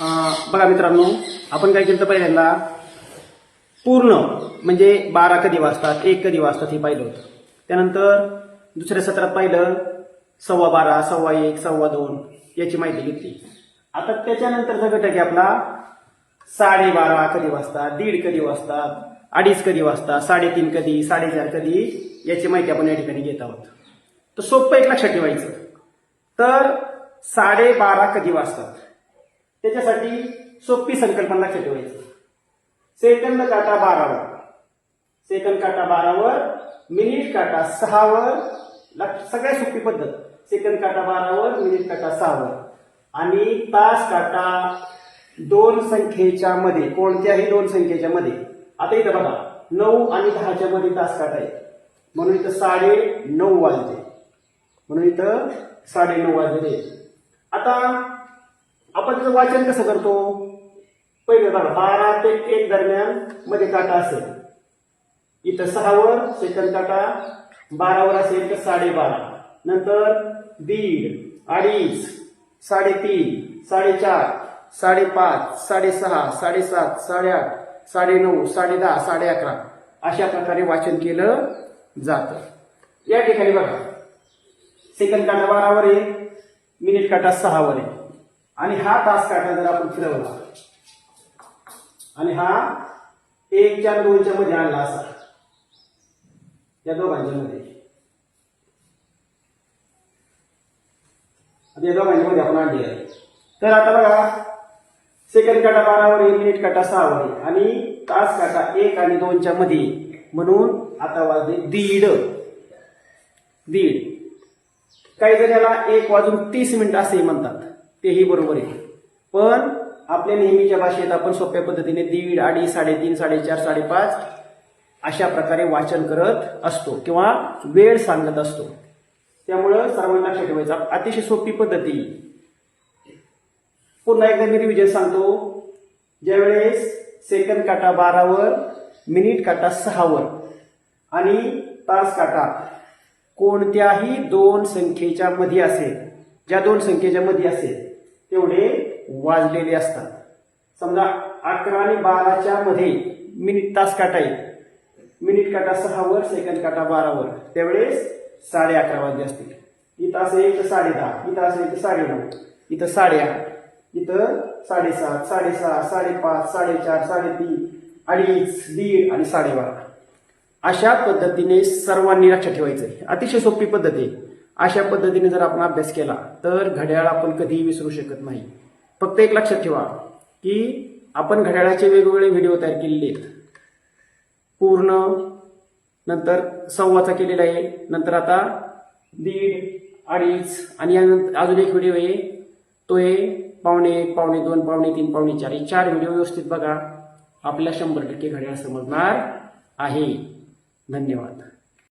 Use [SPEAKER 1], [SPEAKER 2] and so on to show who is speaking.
[SPEAKER 1] अं, बघा मित्रांनो आपण काय केलं पहिल्यांदा? पूर्ण म्हणजे बारा कधी वाजतात एक कधी वाजतात हे पाहिलं होतं. त्यानंतर दुसऱ्या सत्रात पाहिलं सव्वा बारा सव्वा एक सव्वा दोन याची माहिती घेतली. आता त्याच्यानंतरचा घटक आहे आपला साडेबारा कधी वाजतात दीड कधी वाजतात अडीच कधी वाजतात साडेतीन कधी साडेचार कधी याची माहिती आपण या ठिकाणी घेत आहोत. तर सोपं एक लक्षात ठेवायचं. तर साडेबारा कधी वाजतात? त्याच्यासाठी सोपी संकल्पना लक्षात ठेवायची सेकंद काटा बारावर. सेकंद काटा बारावर मिनिट काटा सहावर सगळ्यात सोपी पद्धत. सेकंद काटा बारावर मिनिट काटा सहावर. आणि तास काटा दोन संख्येच्या मध्ये कोणत्याही दोन संख्येच्या मध्ये. आता इथं बघा नऊ आणि दहाच्या मध्ये तास काटा आहे. म्हणून इथं साडे नऊ वाजले. म्हणून इथं साडे नऊ वाजले. आता आपण त्याचं वाचन कसं करतो? पहिले बघा बारा ते एक दरम्यानमध्ये काटा असेल. इथं सहावर सेकंद काटा बारावर असेल तर साडेबारा. नंतर दीड अडीच साडेतीन साडेचार साडेपाच साडेसहा साडेसात साडेआठ साडेनऊ साडेदहा साडे अकरा अशा प्रकारे वाचन केलं जातं. या ठिकाणी बघा. सेकंद काटा बारावर आहे मिनिट काटा सहावर आहे. आणि हा तास काटा जर आपण फिरवला. आणि हा एकच्या दोनच्या मध्ये आणला असा. या दोघांच्या मध्ये. या दोघांच्या मध्ये आपण आणली आहे. तर आता बघा सेकंड काटा बारावर एक मिनिट काटा सहावर आहे. आणि तास काटा एक आणि दोनच्या मध्ये. म्हणून आता वाजले दीड. दीड. काही जण याला एक वाजून तीस मिनिट असे म्हणतात. तेही बरोबर आहे. पण आपल्या नेहमीच्या भाषेत आपण सोप्या पद्धतीने दीड अडीच साडेतीन साडेचार साडेपाच अशा प्रकारे वाचन करत असतो किंवा वेळ सांगत असतो. त्यामुळं सर्वांना लक्षात ठेवायचं अतिशय सोपी पद्धती. पुन्हा एकदा मी रिव्हिजन सांगतो. ज्यावेळेस सेकंद काटा बारावर मिनिट काटा सहावर आणि तास काटा कोणत्याही दोन संख्येच्या मध्ये असेल ज्या दोन संख्येच्या मध्ये असेल तेवढे वाजलेले असतात. समजा अकरा आणि बाराच्या मध्ये मिनिट तास काटा येईल मिनिट काटा सहावर सेकंद काटा बारावर त्यावेळेस साडे अकरा वाजले असतील. इथं असं एक तर साडे दहा इथं असं एक तर साडे नऊ इथं साडेआठ इथं साडेसात साडेसहा साडेपाच साडेचार साडेतीन अडीच दीड आणि साडेबारा अशा पद्धतीने सर्वांनी लक्षात ठेवायचं आहे अतिशय सोपी पद्धत आहे. अशा पद्धतीने जर आपण अभ्यास केला तर घड्याळ आपण कधीही विसरू शकत नाही. फक्त एक लक्षात ठेवा की आपण घड्याळाचे वेगवेगळे व्हिडिओ तयार केलेले आहेत. पूर्ण नंतर सव्वाचा केलेला आहे नंतर आता दीड अडीच आणि यानंतर अजून एक व्हिडिओ आहे. तो आहे पावणे एक पावणे दोन पावणे तीन पावणे चार. हे चार व्हिडिओ व्यवस्थित बघा. आपल्या शंभर टक्के घड्याळ समजणार आहे. धन्यवाद.